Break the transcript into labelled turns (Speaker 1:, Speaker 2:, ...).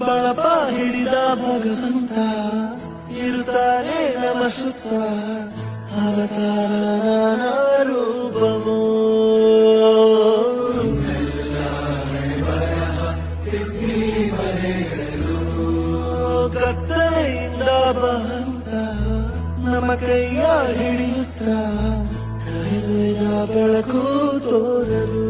Speaker 1: ಬಳಪ ಹಿಡಿದ ಭಗವಂತ ಇರುತ್ತಾನೆ ನಮ ಸುತ್ತ. ಅವತಾರ ರೂಪವೋ. ಕತ್ತಲೆಯಿಂದ ಬಹಂತ ನಮ್ಮ ಕೈಯ ಹಿಡಿಯುತ್ತ. ಬೆಳಕು ತೋರಲು.